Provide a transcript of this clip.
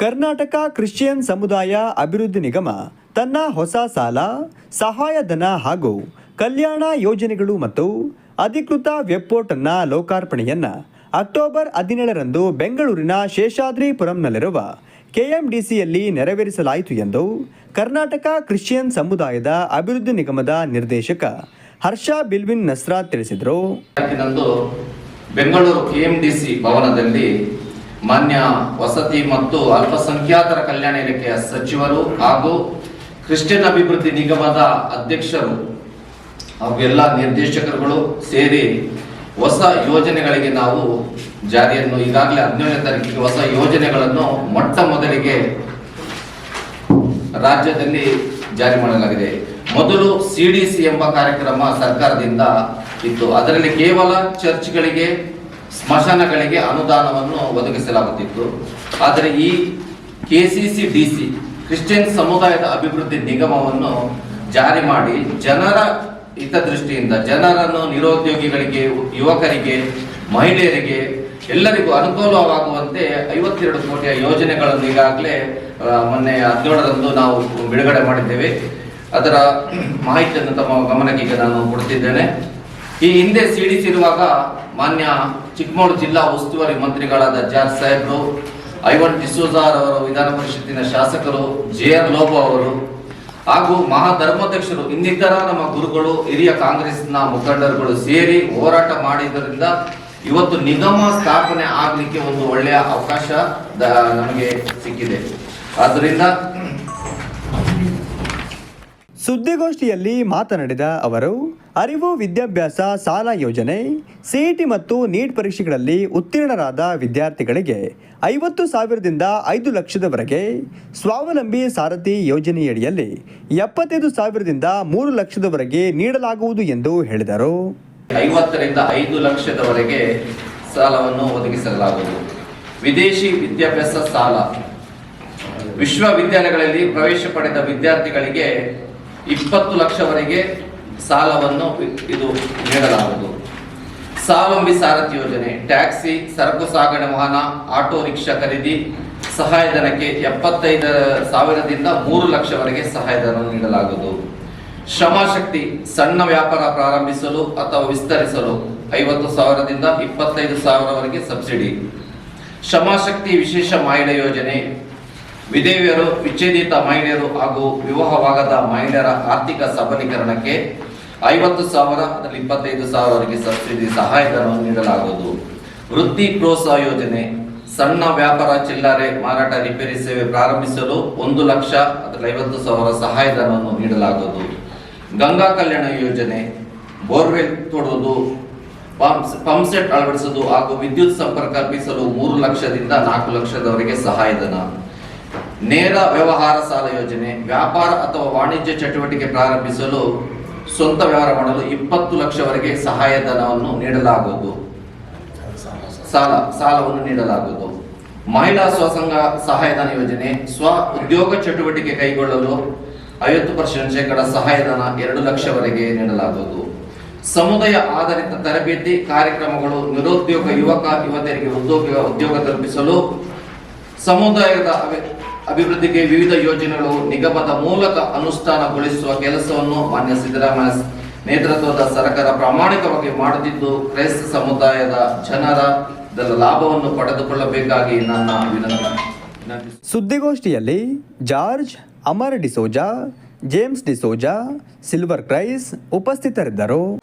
Karnataka Christian ಸಮುದಾಯ ಅಭಿವೃದ್ಧಿ ನಿಗಮ, ತನ್ನ ಹೊಸ ಸಾಲ ಸಹಾಯಧನ ಹಾಗೂ ಕಲ್ಯಾಣ ಯೋಜನೆಗಳು ಮತ್ತು ಅಧಿಕೃತ ವೆಬ್ ಲೋಕಾರ್ಪಣೆಯನ್ನು ಅಕ್ಟೋಬರ್ ಹದಿನೇಳರಂದು ಬೆಂಗಳೂರಿನ ಶೇಷಾದ್ರಿಪುರಂನಲ್ಲಿರುವ ಕೆಎಂಡಿಸಿಯಲ್ಲಿ ನೆರವೇರಿಸಲಾಯಿತು ಎಂದು ಕರ್ನಾಟಕ ಕ್ರಿಶ್ಚಿಯನ್ ಸಮುದಾಯದ ಅಭಿವೃದ್ಧಿ ನಿಗಮದ ನಿರ್ದೇಶಕ ಹರ್ಷ ಬಿಲ್ವಿನ್ ನಸ್ರಾತ್ ತಿಳಿಸಿದರು. ಬೆಂಗಳೂರು ಕೆಎಂಡಿಸಿ ಭವನದಲ್ಲಿ ಮಾನ್ಯ ವಸತಿ ಮತ್ತು ಅಲ್ಪಸಂಖ್ಯಾತರ ಕಲ್ಯಾಣ ಇಲಾಖೆಯ ಸಚಿವರು ಹಾಗೂ ಕ್ರಿಶ್ಚಿಯನ್ ಅಭಿವೃದ್ಧಿ ನಿಗಮದ ಅಧ್ಯಕ್ಷರು ಅವೆಲ್ಲ ನಿರ್ದೇಶಕರುಗಳು ಸೇರಿ ಹೊಸ ಯೋಜನೆಗಳಿಗೆ ನಾವು ಜಾರಿಯನ್ನು ಈಗಾಗಲೇ ಹದಿನೇಳನೇ ತಾರೀಕಿಗೆ ಹೊಸ ಯೋಜನೆಗಳನ್ನು ಮೊಟ್ಟ ಮೊದಲಿಗೆ ರಾಜ್ಯದಲ್ಲಿ ಜಾರಿ ಮಾಡಲಾಗಿದೆ. ಮೊದಲು ಸಿ ಎಂಬ ಕಾರ್ಯಕ್ರಮ ಸರ್ಕಾರದಿಂದ ಇತ್ತು. ಅದರಲ್ಲಿ ಕೇವಲ ಚರ್ಚ್ಗಳಿಗೆ ಸ್ಮಶಾನಗಳಿಗೆ ಅನುದಾನವನ್ನು ಒದಗಿಸಲಾಗುತ್ತಿತ್ತು. ಆದರೆ ಈ ಕೆಸಿಸಿ ಡಿಸಿ ಕ್ರಿಶ್ಚಿಯನ್ ಸಮುದಾಯದ ಅಭಿವೃದ್ಧಿ ನಿಗಮವನ್ನು ಜಾರಿ ಮಾಡಿ ಜನರ ಹಿತದೃಷ್ಟಿಯಿಂದ, ಜನರನ್ನು ನಿರುದ್ಯೋಗಿಗಳಿಗೆ, ಯುವಕರಿಗೆ, ಮಹಿಳೆಯರಿಗೆ ಎಲ್ಲರಿಗೂ ಅನುಕೂಲವಾಗುವಂತೆ ಐವತ್ತೆರಡು ಕೋಟಿಯ ಯೋಜನೆಗಳನ್ನು ಈಗಾಗಲೇ ಮೊನ್ನೆ ಹದಿನೇಳರಂದು ನಾವು ಬಿಡುಗಡೆ ಮಾಡಿದ್ದೇವೆ. ಅದರ ಮಾಹಿತಿಯನ್ನು ತಮ್ಮ ಗಮನಕ್ಕೆ ನಾನು ಕೊಡ್ತಿದ್ದೇನೆ. ಈ ಹಿಂದೆ ಸಿಡಿಸಿರುವಾಗ ಮಾನ್ಯ ಚಿಕ್ಕಮಗಳೂರು ಜಿಲ್ಲಾ ಉಸ್ತುವಾರಿ ಮಂತ್ರಿಗಳಾದ ಜಾರ್ಜ್ ಸಾಹೇಬ್ರು, ಐವನ್ ಡಿಸೋಜಾರ್ ಅವರು, ವಿಧಾನ ಪರಿಷತ್ತಿನ ಶಾಸಕರು ಜೆ ಆರ್ ಲೋಬೋ ಅವರು ಹಾಗೂ ಮಹಾಧರ್ಮಾಧ್ಯಕ್ಷರು, ಇನ್ನಿತರ ನಮ್ಮ ಗುರುಗಳು, ಹಿರಿಯ ಕಾಂಗ್ರೆಸ್ನ ಮುಖಂಡರುಗಳು ಸೇರಿ ಹೋರಾಟ ಮಾಡಿದ್ದರಿಂದ ಇವತ್ತು ನಿಗಮ ಸ್ಥಾಪನೆ ಆಗಲಿಕ್ಕೆ ಒಂದು ಒಳ್ಳೆಯ ಅವಕಾಶ ನಮಗೆ ಸಿಕ್ಕಿದೆ. ಆದ್ದರಿಂದ ಸುದ್ದಿಗೋಷ್ಠಿಯಲ್ಲಿ ಮಾತನಾಡಿದ ಅವರು, ಅರಿವು, ವಿದ್ಯಾಭ್ಯಾಸ, ಸಾಲ ಯೋಜನೆ, ಸಿಇಟಿ ಮತ್ತು ನೀಟ್ ಪರೀಕ್ಷೆಗಳಲ್ಲಿ ಉತ್ತೀರ್ಣರಾದ ವಿದ್ಯಾರ್ಥಿಗಳಿಗೆ ಐವತ್ತು ಸಾವಿರದಿಂದ ಐದು ಲಕ್ಷದವರೆಗೆ ಸ್ವಾವಲಂಬಿ ಸಾರಥಿ ಯೋಜನೆಯಡಿಯಲ್ಲಿ ಎಪ್ಪತ್ತೈದು ಸಾವಿರದಿಂದ ಮೂರು ಲಕ್ಷದವರೆಗೆ ನೀಡಲಾಗುವುದು ಎಂದು ಹೇಳಿದರು. ಐವತ್ತರಿಂದ ಐದು ಲಕ್ಷದವರೆಗೆ ಸಾಲವನ್ನು ಒದಗಿಸಲಾಗುವುದು. ವಿದೇಶಿ ವಿದ್ಯಾಭ್ಯಾಸ ಸಾಲ. ವಿಶ್ವವಿದ್ಯಾಲಯಗಳಲ್ಲಿ ಪ್ರವೇಶ ಪಡೆದ ವಿದ್ಯಾರ್ಥಿಗಳಿಗೆ ಇಪ್ಪತ್ತು ಲಕ್ಷವರೆಗೆ ಸಾಲವನ್ನು ಇದು ನೀಡಲಾಗುವುದು. ಸ್ವಾವಲಂಬಿ ಸಾರಥಿ ಯೋಜನೆ, ಟ್ಯಾಕ್ಸಿ, ಸರಕು ಸಾಗಣೆ ವಾಹನ, ಆಟೋ ರಿಕ್ಷಾ ಖರೀದಿ, ಸಹಾಯಧನಕ್ಕೆ ಎಪ್ಪತ್ತೈದ ಸಾವಿರದಿಂದ ಮೂರು ಲಕ್ಷವರೆಗೆ ಸಹಾಯಧನ ನೀಡಲಾಗುವುದು. ಶ್ರಮಶಕ್ತಿ, ಸಣ್ಣ ವ್ಯಾಪಾರ ಪ್ರಾರಂಭಿಸಲು ಅಥವಾ ವಿಸ್ತರಿಸಲು ಐವತ್ತು ಸಾವಿರದಿಂದ ಇಪ್ಪತ್ತೈದು ಸಾವಿರವರೆಗೆ ಸಬ್ಸಿಡಿ. ಶ್ರಮಶಕ್ತಿ ವಿಶೇಷ ಮಹಿಳಾ ಯೋಜನೆ ವಿಧೇಯರು, ವಿಚ್ಛೇದಿತ ಮಹಿಳೆಯರು ಹಾಗೂ ವಿವಾಹವಾಗದ ಮಹಿಳೆಯರ ಆರ್ಥಿಕ ಸಬಲೀಕರಣಕ್ಕೆ ಐವತ್ತು ಸಾವಿರ, ಅದರಲ್ಲಿ ಇಪ್ಪತ್ತೈದು ಸಾವಿರವರೆಗೆ ಸಬ್ಸಿಡಿ ಸಹಾಯಧನವನ್ನು ನೀಡಲಾಗುವುದು. ವೃತ್ತಿ ಪ್ರೋತ್ಸಾಹ ಯೋಜನೆ, ಸಣ್ಣ ವ್ಯಾಪಾರ ಚಿಲ್ಲರೆ ಮಾರಾಟ ರಿಪೇರಿ ಸೇವೆ ಪ್ರಾರಂಭಿಸಲು ಒಂದು ಲಕ್ಷ, ಅದರಲ್ಲಿ ಐವತ್ತು ಸಾವಿರ ಸಹಾಯಧನವನ್ನು ನೀಡಲಾಗುವುದು. ಗಂಗಾ ಕಲ್ಯಾಣ ಯೋಜನೆ, ಬೋರ್ವೆಲ್ ತೊಡುವುದು ಪಂಪ್ ಪಂಪ್ಸೆಟ್ ಅಳವಡಿಸುವುದು ಹಾಗೂ ವಿದ್ಯುತ್ ಸಂಪರ್ಕ ಕಲ್ಪಿಸಲು ಮೂರು ಲಕ್ಷದಿಂದ ನಾಲ್ಕು ಲಕ್ಷದವರೆಗೆ ಸಹಾಯಧನ. ನೇರ ವ್ಯವಹಾರ ಸಾಲ ಯೋಜನೆ, ವ್ಯಾಪಾರ ಅಥವಾ ವಾಣಿಜ್ಯ ಚಟುವಟಿಕೆ ಪ್ರಾರಂಭಿಸಲು ಸ್ವಂತ ವ್ಯವಹಾರ ಮಾಡಲು ಇಪ್ಪತ್ತು ಲಕ್ಷವರೆಗೆ ಸಹಾಯಧನವನ್ನು ನೀಡಲಾಗುವುದು. ಸಾಲ, ಸಾಲವನ್ನು ನೀಡಲಾಗುವುದು. ಮಹಿಳಾ ಸ್ವಸಂಘ ಸಹಾಯಧನ ಯೋಜನೆ, ಸ್ವ ಉದ್ಯೋಗ ಚಟುವಟಿಕೆ ಕೈಗೊಳ್ಳಲು ಐವತ್ತು ಪರ್ಸೆಂಟ್ ಶೇಕಡ ಸಹಾಯಧನ ಎರಡು ಲಕ್ಷವರೆಗೆ ನೀಡಲಾಗುವುದು. ಸಮುದಾಯ ಆಧಾರಿತ ತರಬೇತಿ ಕಾರ್ಯಕ್ರಮಗಳು, ನಿರುದ್ಯೋಗ ಯುವಕ, ಯುವತಿಯರಿಗೆ ಉದ್ಯೋಗ ಉದ್ಯೋಗ ತಲುಪಿಸಲು ಸಮುದಾಯದ ಅಭಿವೃದ್ಧಿಗೆ ವಿವಿಧ ಯೋಜನೆಗಳು ನಿಗಮದ ಮೂಲಕ ಅನುಷ್ಠಾನಗೊಳಿಸುವ ಕೆಲಸವನ್ನು ಮಾನ್ಯ ಸಿದ್ದರಾಮಯ್ಯ ನೇತೃತ್ವದ ಸರ್ಕಾರ ಪ್ರಾಮಾಣಿಕವಾಗಿ ಮಾಡುತ್ತಿದ್ದು, ಕ್ರೈಸ್ತ ಸಮುದಾಯದ ಜನರ ಲಾಭವನ್ನು ಪಡೆದುಕೊಳ್ಳಬೇಕಾಗಿ ನನ್ನ ವಿನಂತಿ. ಸುದ್ದಿಗೋಷ್ಠಿಯಲ್ಲಿ ಜಾರ್ಜ್ ಅಮರ್ ಡಿಸೋಜಾ ಜೇಮ್ಸ್ ಡಿಸೋಜಾ ಸಿಲ್ವರ್ ಕ್ರೈಸ್ ಉಪಸ್ಥಿತರಿದ್ದರು.